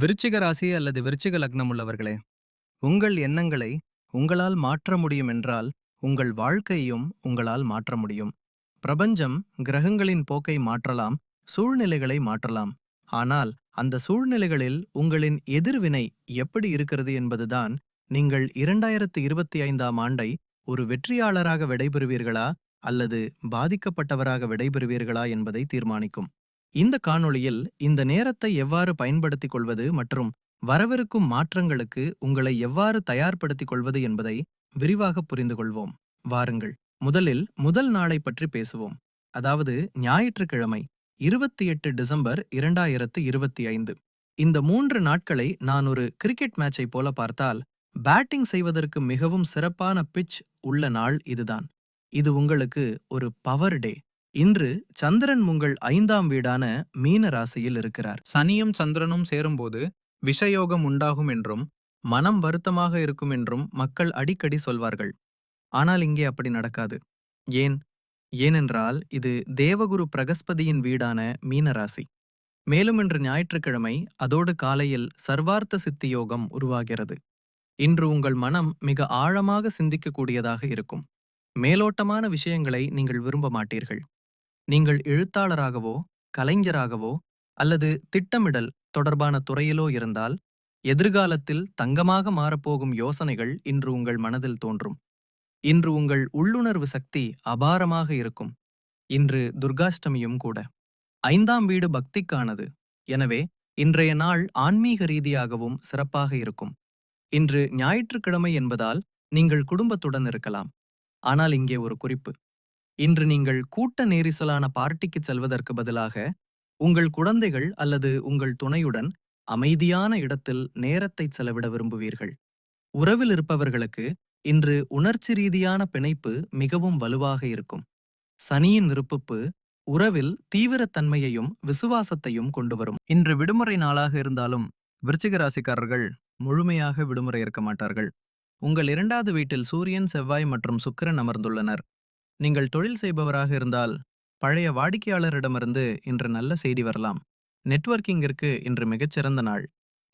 விருச்சிக ராசி அல்லது விருச்சிக லக்னம் உள்ளவர்களே உங்கள் எண்ணங்களை உங்களால் மாற்ற முடியும் என்றால் உங்கள் வாழ்க்கையையும் உங்களால் மாற்ற முடியும். பிரபஞ்சம் கிரகங்களின் போக்கை மாற்றலாம் சூழ்நிலைகளை மாற்றலாம். ஆனால் அந்த சூழ்நிலைகளில் உங்களின் எதிர்வினை எப்படி இருக்கிறது என்பதுதான் நீங்கள் இரண்டாயிரத்து இருபத்தி ஐந்தாம் ஆண்டை ஒரு வெற்றியாளராக விடைபெறுவீர்களா அல்லது பாதிக்கப்பட்டவராக விடைபெறுவீர்களா என்பதை தீர்மானிக்கும். இந்த காணொளியில் இந்த நேரத்தை எவ்வாறு பயன்படுத்திக் கொள்வது மற்றும் வரவிருக்கும் மாற்றங்களுக்கு உங்களை எவ்வாறு தயார்படுத்திக் கொள்வது என்பதை விரிவாக புரிந்து கொள்வோம். வாருங்கள் முதலில் முதல் நாளை பற்றி பேசுவோம். அதாவது ஞாயிற்றுக்கிழமை இருபத்தி எட்டு டிசம்பர் இரண்டாயிரத்து இருபத்தி ஐந்து. இந்த மூன்று நாட்களை நான் ஒரு கிரிக்கெட் மேட்சை போல பார்த்தால் பேட்டிங் செய்வதற்கு மிகவும் சிறப்பான பிட்ச் உள்ள நாள் இதுதான். இது உங்களுக்கு ஒரு பவர் டே. இன்று சந்திரன் உங்கள் ஐந்தாம் வீடான மீன ராசியில் இருக்கிறார். சனியும் சந்திரனும் சேரும்போது விஷயோகம் உண்டாகும் என்றும் மனம் வருத்தமாக இருக்கும் என்றும் மக்கள் அடிக்கடி சொல்வார்கள். ஆனால் இங்கே அப்படி நடக்காது. ஏன்? ஏனென்றால் இது தேவகுரு பிரகஸ்பதியின் வீடான மீனராசி. மேலும் இன்று ஞாயிற்றுக்கிழமை அதோடு காலையில் சர்வார்த்த சித்தி யோகம் உருவாகிறது. இன்று உங்கள் மனம் மிக ஆழமாக சிந்திக்கக்கூடியதாக இருக்கும். மேலோட்டமான விஷயங்களை நீங்கள் விரும்ப மாட்டீர்கள். நீங்கள் எழுத்தாளராகவோ கலைஞராகவோ அல்லது திட்டமிடல் தொடர்பான துறையிலோ இருந்தால் எதிர்காலத்தில் தங்கமாக மாறப்போகும் யோசனைகள் இன்று உங்கள் மனதில் தோன்றும். இன்று உங்கள் உள்ளுணர்வு சக்தி அபாரமாக இருக்கும். இன்று துர்காஷ்டமியும் கூட. ஐந்தாம் வீடு பக்திக்கானது. எனவே இன்றைய நாள் ஆன்மீக ரீதியாகவும் சிறப்பாக இருக்கும். இன்று ஞாயிற்றுக்கிழமை என்பதால் நீங்கள் குடும்பத்துடன் இருக்கலாம். ஆனால் இங்கே ஒரு குறிப்பு. இன்று நீங்கள் கூட்ட நெரிசலான பார்ட்டிக்கு செல்வதற்கு பதிலாக உங்கள் குழந்தைகள் அல்லது உங்கள் துணையுடன் அமைதியான இடத்தில் நேரத்தை செலவிட விரும்புவீர்கள். உறவில் இருப்பவர்களுக்கு இன்று உணர்ச்சி ரீதியான பிணைப்பு மிகவும் வலுவாக இருக்கும். சனியின் இருப்புப்பு உறவில் தீவிரத்தன்மையையும் விசுவாசத்தையும் கொண்டு வரும். இன்று விடுமுறை நாளாக இருந்தாலும் விருச்சிக ராசிக்காரர்கள் முழுமையாக விடுமுறை இருக்க மாட்டார்கள். உங்கள் இரண்டாவது வீட்டில் சூரியன் செவ்வாய் மற்றும் சுக்கிரன் அமர்ந்துள்ளனர். நீங்கள் தொழில் செய்பவராக இருந்தால் பழைய வாடிக்கையாளரிடமிருந்து இன்று நல்ல செய்தி வரலாம். நெட்வொர்க்கிங்கிற்கு இன்று மிகச்சிறந்த நாள்.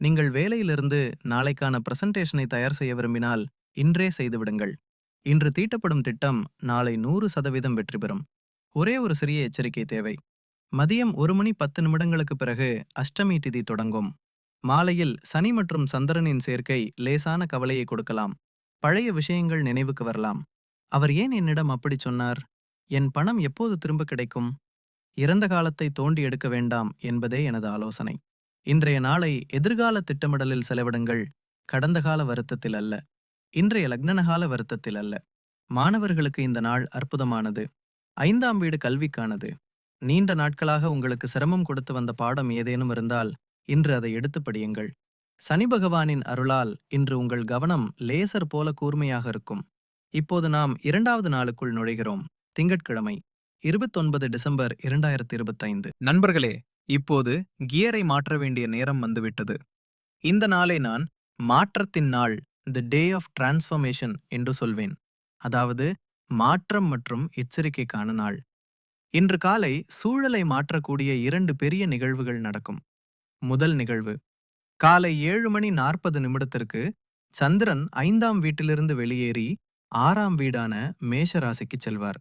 நீங்கள் வேலையிலிருந்து நாளைக்கான பிரசன்டேஷனை தயார் செய்ய விரும்பினால் இன்றே செய்துவிடுங்கள் இன்று தீட்டப்படும் திட்டம் நாளை நூறு சதவீதம் வெற்றி பெறும். ஒரே ஒரு சிறிய எச்சரிக்கை தேவை. மதியம் ஒரு மணி பத்து நிமிடங்களுக்கு பிறகு அஷ்டமி திதி தொடங்கும். மாலையில் சனி மற்றும் சந்திரனின் சேர்க்கை லேசான கவலையை கொடுக்கலாம். பழைய விஷயங்கள் நினைவுக்கு வரலாம். அவர் ஏன் என்னிடம் அப்படி சொன்னார்? என் பணம் எப்போது திரும்ப கிடைக்கும்? இறந்த காலத்தை தோண்டி எடுக்க வேண்டாம் என்பதே எனது ஆலோசனை. இன்றைய நாளை எதிர்கால திட்டமிடலில் செலவிடுங்கள். கடந்த கால வருத்தத்தில் அல்ல. இன்றைய லக்னனகால வருத்தத்தில் அல்ல. மாணவர்களுக்கு இந்த நாள் அற்புதமானது. ஐந்தாம் வீடு கல்விக்கானது. நீண்ட நாட்களாக உங்களுக்கு சிரமம் கொடுத்து வந்த பாடம் ஏதேனும் இருந்தால் இன்று அதை எடுத்து படியுங்கள். சனி பகவானின் அருளால் இன்று உங்கள் கவனம் லேசர் போல கூர்மையாக இருக்கும். இப்போது நாம் இரண்டாவது நாளுக்குள் நுழைகிறோம். திங்கட்கிழமை இருபத்தொன்பது டிசம்பர் இரண்டாயிரத்தி இருபத்தைந்து. நண்பர்களே இப்போது கியரை மாற்ற வேண்டிய நேரம் வந்துவிட்டது. இந்த நாளை நான் மாற்றத்தின் நாள் தி டே ஆஃப் டிரான்ஸ்ஃபர்மேஷன் என்று சொல்வேன். அதாவது மாற்றம் மற்றும் எச்சரிக்கைக்கான நாள். இன்று காலை சூழலை மாற்றக்கூடிய இரண்டு பெரிய நிகழ்வுகள் நடக்கும். முதல் நிகழ்வு காலை ஏழு மணி நாற்பது நிமிடத்திற்கு சந்திரன் ஐந்தாம் வீட்டிலிருந்து வெளியேறி ஆறாம் வீடான மேஷ ராசிக்கு செல்வார்.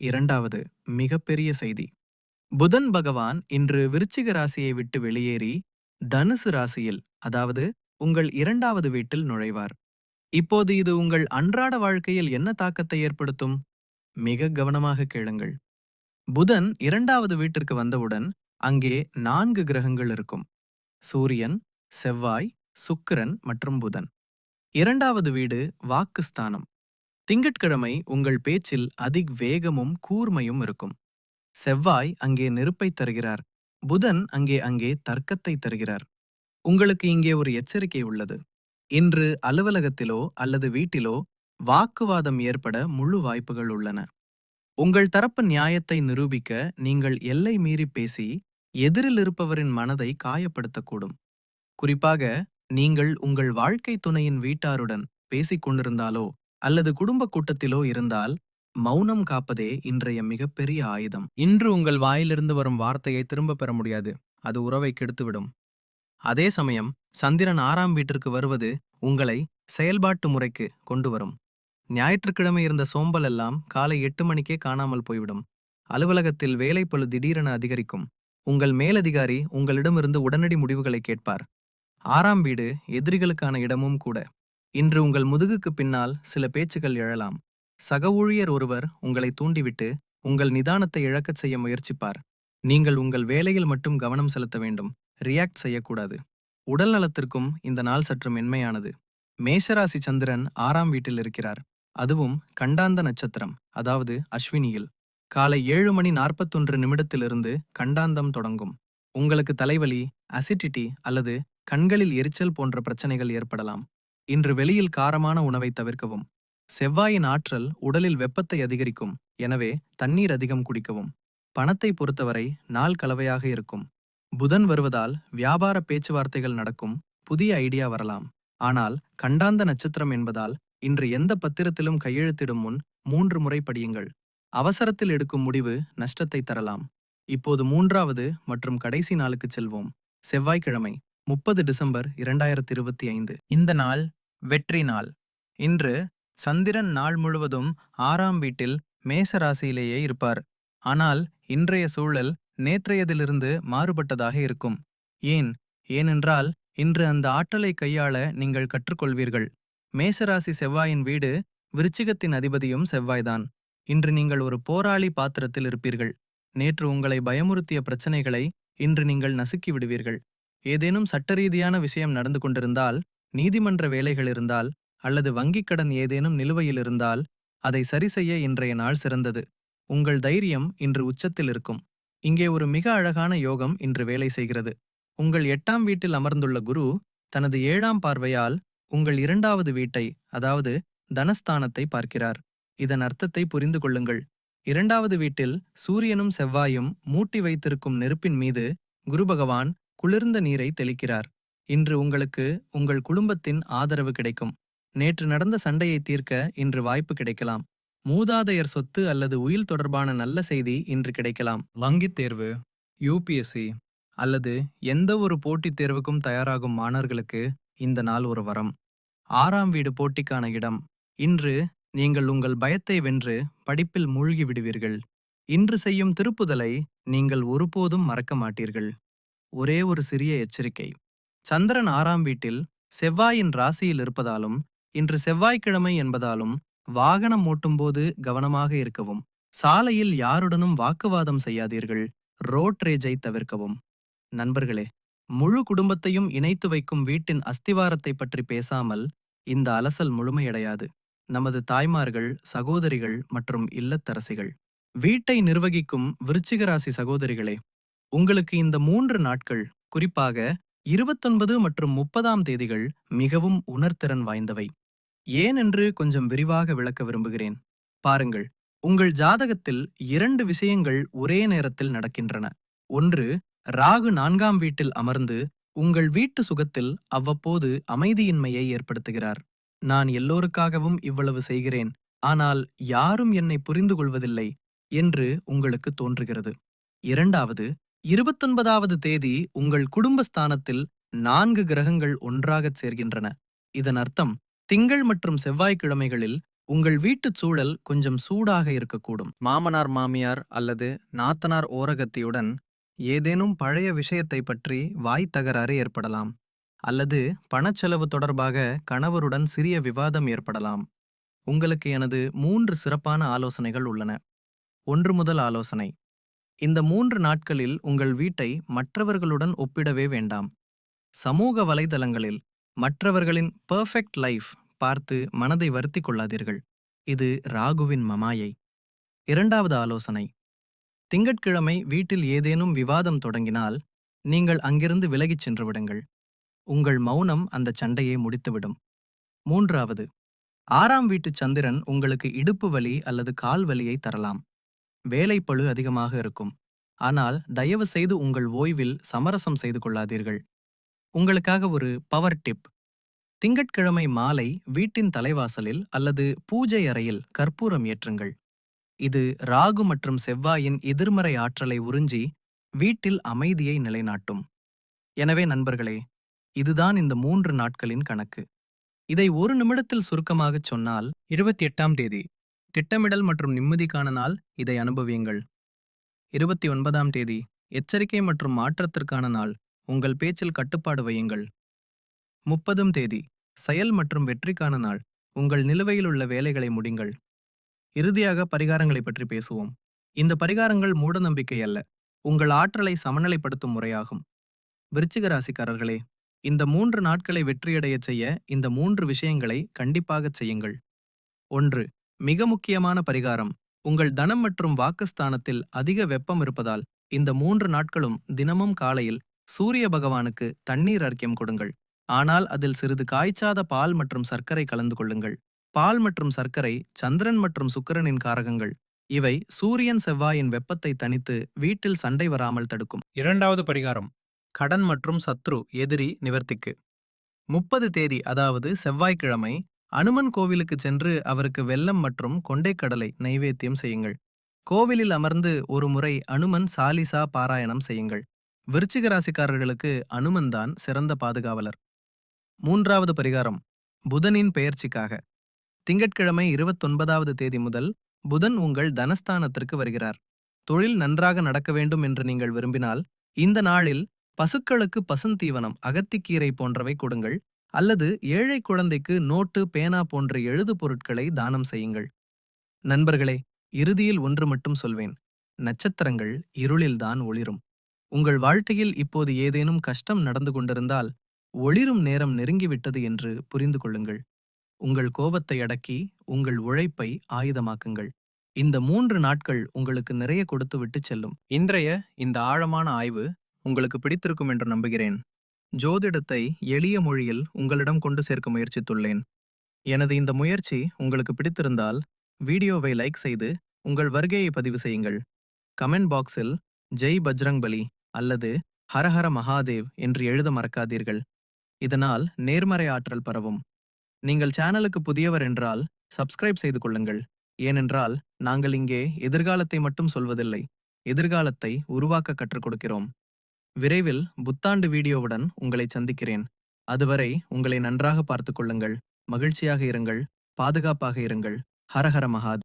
இரண்டாவது மிகப்பெரிய செய்தி. புதன் பகவான் இன்று விருச்சிக ராசியை விட்டு வெளியேறி தனுசு ராசியில் அதாவது உங்கள் இரண்டாவது வீட்டில் நுழைவார். இப்போது இது உங்கள் அன்றாட வாழ்க்கையில் என்ன தாக்கத்தை ஏற்படுத்தும்? மிக கவனமாக கேளுங்கள். புதன் இரண்டாவது வீட்டிற்கு வந்தவுடன் அங்கே நான்கு கிரகங்கள் இருக்கும். சூரியன் செவ்வாய் சுக்கிரன் மற்றும் புதன். இரண்டாவது வீடு வாக்குஸ்தானம். திங்கட்கிழமை உங்கள் பேச்சில் அதிக் வேகமும் கூர்மையும் இருக்கும். செவ்வாய் அங்கே நெருப்பை தருகிறார். புதன் அங்கே அங்கே தர்க்கத்தை தருகிறார். உங்களுக்கு இங்கே ஒரு எச்சரிக்கை உள்ளது. இன்று அலுவலகத்திலோ அல்லது வீட்டிலோ வாக்குவாதம் ஏற்பட முழு வாய்ப்புகள் உள்ளன. உங்கள் தரப்பு நியாயத்தை நிரூபிக்க நீங்கள் எல்லை மீறி பேசி எதிரில் இருப்பவரின் மனதை காயப்படுத்தக்கூடும். குறிப்பாக நீங்கள் உங்கள் வாழ்க்கை துணையின் வீட்டாருடன் பேசிக் கொண்டிருந்தாலோ அல்லது குடும்ப கூட்டத்திலோ இருந்தால் மௌனம் காப்பதே இன்றைய மிகப்பெரிய ஆயுதம். இன்று உங்கள் வாயிலிருந்து வரும் வார்த்தையை திரும்ப பெற முடியாது. அது உறவை கெடுத்துவிடும். அதே சமயம் சந்திரன் ஆறாம் வீட்டிற்கு வருவது உங்களை செயல்பாட்டு முறைக்கு கொண்டு வரும் ஞாயிற்றுக்கிழமை இருந்த சோம்பல் எல்லாம் காலை எட்டு மணிக்கே காணாமல் போய்விடும். அலுவலகத்தில் வேலைப்பழு திடீரென அதிகரிக்கும். உங்கள் மேலதிகாரி உங்களிடமிருந்து உடனடி முடிவுகளை கேட்பார். ஆறாம் வீடு எதிரிகளுக்கான இடமும் கூட. இன்று உங்கள் முதுகுக்கு பின்னால் சில பேச்சுகள் எழலாம். சக ஊழியர் ஒருவர் உங்களை தூண்டிவிட்டு உங்கள் நிதானத்தை இழக்கச் செய்ய முயற்சிப்பார். நீங்கள் உங்கள் வேலையில் மட்டும் கவனம் செலுத்த வேண்டும். ரியாக்ட் செய்யக்கூடாது. உடல் நலத்திற்கும் இந்த நாள் சற்று மென்மையானது. மேஷராசி சந்திரன் ஆறாம் வீட்டில் இருக்கிறார். அதுவும் கண்டாந்த நட்சத்திரம் அதாவது அஸ்வினியில். காலை ஏழு மணி நாற்பத்தொன்று நிமிடத்திலிருந்து கண்டாந்தம் தொடங்கும். உங்களுக்கு தலைவலி அசிடிட்டி அல்லது கண்களில் எரிச்சல் போன்ற பிரச்சனைகள் ஏற்படலாம். இன்று வெளியில் காரமான உணவை தவிர்க்கவும். செவ்வாயின் ஆற்றல் உடலில் வெப்பத்தை அதிகரிக்கும். எனவே தண்ணீர் அதிகம் குடிக்கவும். பணத்தை பொறுத்தவரை நாள் கலவையாக இருக்கும். புதன் வருவதால் வியாபார பேச்சுவார்த்தைகள் நடக்கும். புதிய ஐடியா வரலாம். ஆனால் கண்டாந்த நட்சத்திரம் என்பதால் இன்று எந்த பத்திரத்திலும் கையெழுத்திடும் முன் மூன்று முறை படியுங்கள். அவசரத்தில் எடுக்கும் முடிவு நஷ்டத்தை தரலாம். இப்போது மூன்றாவது மற்றும் கடைசி நாளுக்கு செல்வோம். செவ்வாய்க்கிழமை முப்பது டிசம்பர் இரண்டாயிரத்தி இருபத்தி ஐந்து. இந்த நாள் வெற்றி நாள் இன்று சந்திரன் நாள் முழுவதும் ஆறாம் வீட்டில் மேச ராசியிலேயே இருப்பார். ஆனால் இன்றைய சூழல் நேற்றையதிலிருந்து மாறுபட்டதாக இருக்கும். ஏன்? ஏனென்றால் இன்று அந்த ஆற்றலை கையாள நீங்கள் கற்றுக்கொள்வீர்கள். மேசராசி செவ்வாயின் வீடு விருச்சிகத்தின் அதிபதியும் செவ்வாய்தான். இன்று நீங்கள் ஒரு போராளி பாத்திரத்தில் இருப்பீர்கள். நேற்று உங்களை பயமுறுத்திய பிரச்சனைகளை இன்று நீங்கள் நசுக்கி விடுவீர்கள். ஏதேனும் சட்டரீதியான விஷயம் நடந்து கொண்டிருந்தால் நீதிமன்ற வேலைகள் இருந்தால் அல்லது வங்கிக் கடன் ஏதேனும் நிலுவையில் இருந்தால் அதை சரிசெய்ய இன்றைய நாள் சிறந்தது. உங்கள் தைரியம் இன்று உச்சத்தில் இருக்கும். இங்கே ஒரு மிக அழகான யோகம் இன்று வேலை செய்கிறது. உங்கள் எட்டாம் வீட்டில் அமர்ந்துள்ள குரு தனது ஏழாம் பார்வையால் உங்கள் இரண்டாவது வீட்டை அதாவது தனஸ்தானத்தை பார்க்கிறார். இதன் அர்த்தத்தை புரிந்து கொள்ளுங்கள். இரண்டாவது வீட்டில் சூரியனும் செவ்வாயும் மூட்டி வைத்திருக்கும் நெருப்பின் மீது குரு பகவான் குளிர்ந்த நீரை தெளிக்கிறார். இன்று உங்களுக்கு உங்கள் குடும்பத்தின் ஆதரவு கிடைக்கும். நேற்று நடந்த சண்டையை தீர்க்க இன்று வாய்ப்பு கிடைக்கலாம். மூதாதையர் சொத்து அல்லது உயில் தொடர்பான நல்ல செய்தி இன்று கிடைக்கலாம். வங்கித் தேர்வு யூபிஎஸ்சி அல்லது எந்த ஒரு போட்டித் தேர்வுக்கும் தயாராகும் மாணவர்களுக்கு இந்த நாள் ஒரு வரம். ஆறாம் வீடு போட்டிக்கான இடம். இன்று நீங்கள் உங்கள் பயத்தை வென்று படிப்பில் மூழ்கி விடுவீர்கள். இன்று செய்யும் திருப்புதலை நீங்கள் ஒருபோதும் மறக்க மாட்டீர்கள். ஒரே ஒரு சிறிய எச்சரிக்கை. சந்திரன் ஆறாம் வீட்டில் செவ்வாயின் ராசியில் இருப்பதாலும் இன்று செவ்வாய்க்கிழமை என்பதாலும் வாகனம் ஓட்டும்போது கவனமாக இருக்கவும் சாலையில் யாருடனும் வாக்குவாதம் செய்யாதீர்கள் ரோட் ரேஜை தவிர்க்கவும். நண்பர்களே முழு குடும்பத்தையும் இணைத்து வைக்கும் வீட்டின் அஸ்திவாரத்தை பற்றி பேசாமல் இந்த அலசல் முழுமையடையாது. நமது தாய்மார்கள் சகோதரிகள் மற்றும் இல்லத்தரசிகள். வீட்டை நிர்வகிக்கும் விருச்சிகராசி சகோதரிகளே உங்களுக்கு இந்த மூன்று நாட்கள் குறிப்பாக இருபத்தொன்பது மற்றும் முப்பதாம் தேதிகள் மிகவும் உணர்திறன் வாய்ந்தவை. ஏன் என்று கொஞ்சம் விரிவாக விளக்க விரும்புகிறேன். பாருங்கள் உங்கள் ஜாதகத்தில் இரண்டு விஷயங்கள் ஒரே நேரத்தில் நடக்கின்றன. ஒன்று ராகு நான்காம் வீட்டில் அமர்ந்து உங்கள் வீட்டு சுகத்தில் அவ்வப்போது அமைதியின்மையை ஏற்படுத்துகிறார். நான் எல்லோருக்காகவும் இவ்வளவு செய்கிறேன் ஆனால் யாரும் என்னை புரிந்து கொள்வதில்லை என்று உங்களுக்கு தோன்றுகிறது. இரண்டாவது இருபத்தொன்பதாவது தேதி உங்கள் குடும்பஸ்தானத்தில் நான்கு கிரகங்கள் ஒன்றாகச் சேர்கின்றன. இதன் அர்த்தம் திங்கள் மற்றும் செவ்வாய்க்கிழமைகளில் உங்கள் வீட்டுச் சூழல் கொஞ்சம் சூடாக இருக்கக்கூடும். மாமனார் மாமியார் அல்லது நாத்தனார் ஓரகத்தியுடன் ஏதேனும் பழைய விஷயத்தை பற்றி வாய் தகராறு ஏற்படலாம். அல்லது பணச்செலவு தொடர்பாக கணவருடன் சிறிய விவாதம் ஏற்படலாம். உங்களுக்கு எனது மூன்று சிறப்பான ஆலோசனைகள் உள்ளன. ஒன்று முதல் ஆலோசனை. இந்த மூன்று நாட்களில் உங்கள் வீட்டை மற்றவர்களுடன் ஒப்பிடவே வேண்டாம். சமூக வலைதளங்களில் மற்றவர்களின் பெர்ஃபெக்ட் லைஃப் பார்த்து மனதை வருத்தி கொள்ளாதீர்கள். இது ராகுவின் மமாயை. இரண்டாவது ஆலோசனை. திங்கட்கிழமை வீட்டில் ஏதேனும் விவாதம் தொடங்கினால் நீங்கள் அங்கிருந்து விலகிச் சென்று விடுங்கள். உங்கள் மௌனம் அந்த சண்டையை முடித்துவிடும். மூன்றாவது. ஆறாம் வீட்டு சந்திரன் உங்களுக்கு இடுப்பு வலி அல்லது கால் வலியை தரலாம். வேலைப்பழு அதிகமாக இருக்கும். ஆனால் தயவு செய்து உங்கள் ஓய்வில் சமரசம் செய்து கொள்ளாதீர்கள். உங்களுக்காக ஒரு பவர் டிப் திங்கட்கிழமை மாலை வீட்டின் தலைவாசலில் அல்லது பூஜை அறையில் கற்பூரம் ஏற்றுங்கள். இது ராகு மற்றும் செவ்வாயின் எதிர்மறை ஆற்றலை உறிஞ்சி வீட்டில் அமைதியை நிலைநாட்டும். எனவே நண்பர்களே இதுதான் இந்த மூன்று நாட்களின் கணக்கு. இதை ஒரு நிமிடத்தில் சுருக்கமாகச் சொன்னால் இருபத்தி எட்டாம் தேதி. திட்டமிடல் மற்றும் நிம்மதிக்கான நாள் இதை அனுபவியுங்கள். இருபத்தி ஒன்பதாம் தேதி எச்சரிக்கை மற்றும் மாற்றத்திற்கான நாள். உங்கள் பேச்சில் கட்டுப்பாடு வையுங்கள். முப்பதும் தேதி செயல் மற்றும் வெற்றிக்கான நாள். உங்கள் நிலுவையில் உள்ள வேலைகளை முடிங்கள். இறுதியாக பரிகாரங்களை பற்றி பேசுவோம். இந்த பரிகாரங்கள் மூடநம்பிக்கை அல்ல. உங்கள் ஆற்றலை சமநிலைப்படுத்தும் முறையாகும். விருச்சிக ராசிக்காரர்களே இந்த மூன்று நாட்களை வெற்றியடையச் செய்ய இந்த மூன்று விஷயங்களை கண்டிப்பாகச் செய்யுங்கள். ஒன்று மிக முக்கியமான பரிகாரம். உங்கள் தனம் மற்றும் வாக்குஸ்தானத்தில் அதிக வெப்பம் இருப்பதால் இந்த மூன்று நாட்களும் தினமும் காலையில் சூரிய பகவானுக்கு தண்ணீர் அர்க்கியம் கொடுங்கள். ஆனால் அதில் சிறிது காய்ச்சாத பால் மற்றும் சர்க்கரை கலந்து கொள்ளுங்கள். பால் மற்றும் சர்க்கரை சந்திரன் மற்றும் சுக்கிரனின் காரகங்கள். இவை சூரியன் செவ்வாயின் வெப்பத்தை தணித்து வீட்டில் சண்டை வராமல் தடுக்கும். இரண்டாவது பரிகாரம். கடன் மற்றும் சத்ரு எதிரி நிவர்த்திக்கு. முப்பது தேதி அதாவது செவ்வாய்க்கிழமை அனுமன் கோவிலுக்கு சென்று அவருக்கு வெல்லம் மற்றும் கொண்டைக்கடலை நைவேத்தியம் செய்யுங்கள். கோவிலில் அமர்ந்து ஒரு முறை அனுமன் சாலிசா பாராயணம் செய்யுங்கள். விருச்சிக ராசிக்காரர்களுக்கு அனுமன் தான் சிறந்த பாதுகாவலர். மூன்றாவது பரிகாரம் புதனின் பெயர்ச்சிக்காக. திங்கட்கிழமை இருபத்தொன்பதாவது தேதி முதல் புதன் உங்கள் தனஸ்தானத்திற்கு வருகிறார். தொழில் நன்றாக நடக்க வேண்டும் என்று நீங்கள் விரும்பினால் இந்த நாளில் பசுக்களுக்கு பசுந்தீவனம் அகத்திக்கீரை போன்றவை கொடுங்கள். அல்லது ஏழை குழந்தைக்கு நோட்டு பேனா போன்ற எழுது பொருட்களை தானம் செய்யுங்கள். நண்பர்களே இறுதியில் ஒன்று மட்டும் சொல்வேன். நட்சத்திரங்கள் இருளில்தான் ஒளிரும். உங்கள் வாழ்க்கையில் இப்போது ஏதேனும் கஷ்டம் நடந்து கொண்டிருந்தால் ஒளிரும் நேரம் நெருங்கிவிட்டது என்று புரிந்து கொள்ளுங்கள். உங்கள் கோபத்தை அடக்கி உங்கள் உழைப்பை ஆயுதமாக்குங்கள். இந்த மூன்று நாட்கள் உங்களுக்கு நிறைய கொடுத்து விட்டு செல்லும். இன்றைய இந்த ஆழமான ஆய்வு உங்களுக்கு பிடித்திருக்கும் என்று நம்புகிறேன். ஜோதிடத்தை எளிய மொழியில் உங்களிடம் கொண்டு சேர்க்க முயற்சித்துள்ளேன். எனது இந்த முயற்சி உங்களுக்கு பிடித்திருந்தால் வீடியோவை லைக் செய்து உங்கள் வருகையை பதிவு செய்யுங்கள். கமெண்ட் பாக்ஸில் ஜெய் பஜ்ரங்பலி அல்லது ஹரஹர மகாதேவ் என்று எழுத மறக்காதீர்கள். இதனால் நேர்மறை ஆற்றல் பரவும். நீங்கள் சேனலுக்கு புதியவர் என்றால் சப்ஸ்கிரைப் செய்து கொள்ளுங்கள். ஏனென்றால் நாங்கள் இங்கே எதிர்காலத்தை மட்டும் சொல்வதில்லை எதிர்காலத்தை உருவாக்க கற்றுக் கொடுக்கிறோம். விரைவில் புத்தாண்டு வீடியோவுடன் உங்களை சந்திக்கிறேன். அதுவரை உங்களை நன்றாக பார்த்துக் கொள்ளுங்கள். மகிழ்ச்சியாக இருங்கள். பாதுகாப்பாக இருங்கள். ஹரஹர மகாத்